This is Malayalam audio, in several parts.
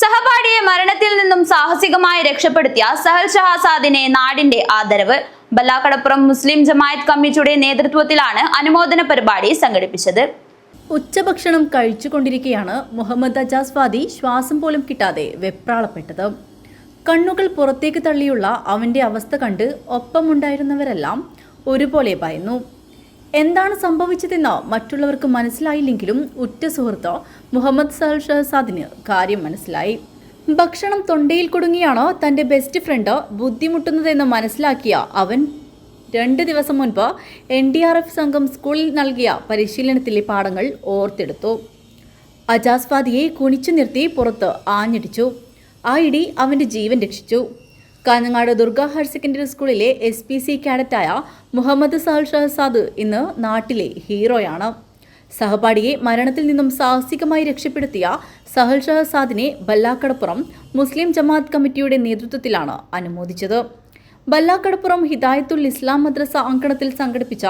സഹപാഠിയെ മരണത്തിൽ നിന്നും സാഹസികമായി രക്ഷപ്പെടുത്തിയ സഹൽ ഷഹാസാദിനെ നാടിന്റെ ആദരവ്. ബല്ലാക്കടപ്പുറം മുസ്ലിം ജമായത്ത് കമ്മിറ്റിയുടെ നേതൃത്വത്തിലാണ് അനുമോദന പരിപാടി സംഘടിപ്പിച്ചത്. ഉച്ചഭക്ഷണം കഴിച്ചുകൊണ്ടിരിക്കെയാണ് മുഹമ്മദ് അജാസ് വാദി ശ്വാസം പോലും കിട്ടാതെ വെപ്രാളപ്പെട്ടത്. കണ്ണുകൾ പുറത്തേക്ക് തള്ളിയുള്ള അവന്റെ അവസ്ഥ കണ്ട് ഒപ്പമുണ്ടായിരുന്നവരെല്ലാം ഒരുപോലെ ഭയന്നു. എന്താണ് സംഭവിച്ചതെന്ന് മറ്റുള്ളവർക്ക് മനസ്സിലായില്ലെങ്കിലും ഉറ്റ സുഹൃത്ത് മുഹമ്മദ് സൽ ഷഹസാദിന് കാര്യം മനസ്സിലായി. ഭക്ഷണം തൊണ്ടയിൽ കുടുങ്ങിയാണോ തന്റെ ബെസ്റ്റ് ഫ്രണ്ട് ബുദ്ധിമുട്ടുന്നതെന്ന് മനസ്സിലാക്കിയ അവൻ. രണ്ട് ദിവസം മുൻപ് എൻ ഡി ആർ എഫ് സംഘം സ്കൂളിൽ നൽകിയ പരിശീലനത്തിലെ പാഠങ്ങൾ ഓർത്തെടുത്തു. അജാസ്വാദിയെ കുണിച്ചു നിർത്തി പുറത്ത് ആഞ്ഞടിച്ചു. ആ ഇടി അവന്റെ ജീവൻ രക്ഷിച്ചു. കാഞ്ഞങ്ങാട് ദുർഗ ഹയർ സെക്കൻഡറി സ്കൂളിലെ എസ് പി സി കാഡറ്റായ മുഹമ്മദ് സഹൽ ഷഹസാദ് ഇന്ന് നാട്ടിലെ ഹീറോയാണ്. സഹപാഠിയെ മരണത്തിൽ നിന്നും സാഹസികമായി രക്ഷപ്പെടുത്തിയ സഹൽ ഷഹസാദിനെ ബല്ലാക്കടപ്പുറം മുസ്ലിം ജമാഅത്ത് കമ്മിറ്റിയുടെ നേതൃത്വത്തിലാണ് അനുമോദിച്ചത്. ബല്ലാക്കടപ്പുറം ഹിദായത്തുൽ ഇസ്ലാം മദ്രസ അങ്കണത്തിൽ സംഘടിപ്പിച്ച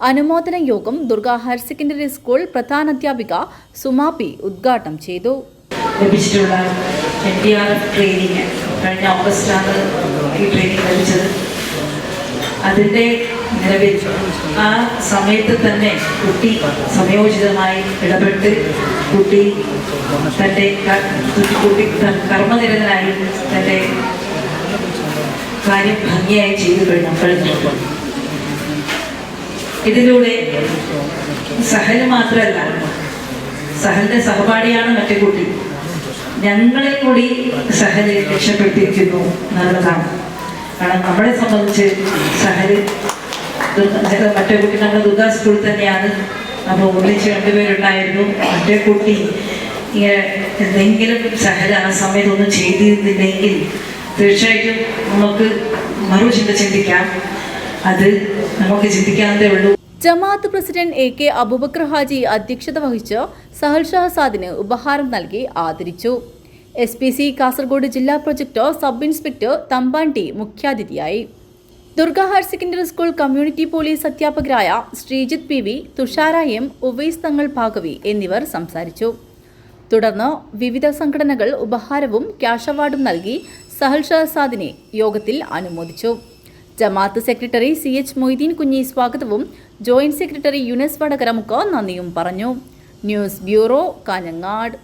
അനുമോദന യോഗം ദുർഗ ഹയർ സെക്കൻഡറി സ്കൂൾ പ്രധാനാധ്യാപിക സുമാപി ഉദ്ഘാടനം ചെയ്തു. കഴിഞ്ഞ ഓഗസ്റ്റിലാണ് ഈ ട്രെയിനിങ് ലഭിച്ചത്. അതിന്റെ നിലവിൽ ആ സമയത്ത് തന്നെ കുട്ടി സമയോചിതമായി ഇടപെട്ട് കുട്ടി തന്റെ കുട്ടി കർമ്മനിരതനായി തന്റെ കാര്യം ഭംഗിയായി ചെയ്തു കഴിഞ്ഞു ഇതിലൂടെ സഹൽ മാത്രമല്ല സഹലിന്റെ സഹപാഠിയാണ് മറ്റേ കുട്ടി. ഞങ്ങളെ കൂടി സഹരി രക്ഷപ്പെട്ടിരിക്കുന്നു നല്ലതാണ് കാരണം നമ്മളെ സംബന്ധിച്ച് സഹരി മറ്റേ കുട്ടി നമ്മുടെ ദുർഗാ സ്കൂളിൽ തന്നെയാണ്. അപ്പോൾ ഒന്നിച്ച് രണ്ടുപേരുണ്ടായിരുന്നു. മറ്റേ കുട്ടി ഇങ്ങനെ എന്തെങ്കിലും സഹല ആ സമയത്ത് ഒന്നും ചെയ്തിരുന്നില്ലെങ്കിൽ തീർച്ചയായിട്ടും നമുക്ക് മറുചിന്ത ചിന്തിക്കാം. അത് നമുക്ക് ചിന്തിക്കാതെ ഉള്ളൂ. ജമാഅത്ത് president A K Abubakar Haji അധ്യക്ഷത വഹിച്ച് സഹൽ ഷഹസാദിന് ഉപഹാരം നൽകി ആദരിച്ചു. എസ് പി സി കാസർഗോഡ് ജില്ലാ പ്രൊജക്ട് സബ് ഇൻസ്പെക്ടർ തമ്പാണ്ടി മുഖ്യാതിഥിയായി. Durga higher secondary school community police അധ്യാപകരായ Sreejith P V Thushara M Uvais Thangal Bhagavi എന്നിവർ സംസാരിച്ചു. തുടർന്ന് വിവിധ സംഘടനകൾ ഉപഹാരവും ക്യാഷ് അവാർഡും നൽകി സഹൽ ഷഹസാദിനെ യോഗത്തിൽ അനുമോദിച്ചു. ജമാഅത്ത് secretary C H Moideen Kunhi സ്വാഗതവും ജോയിന്റ് സെക്രട്ടറി യുനസ് വടകരമുക്ക് നന്ദിയും പറഞ്ഞു. News bureau Kanhangad.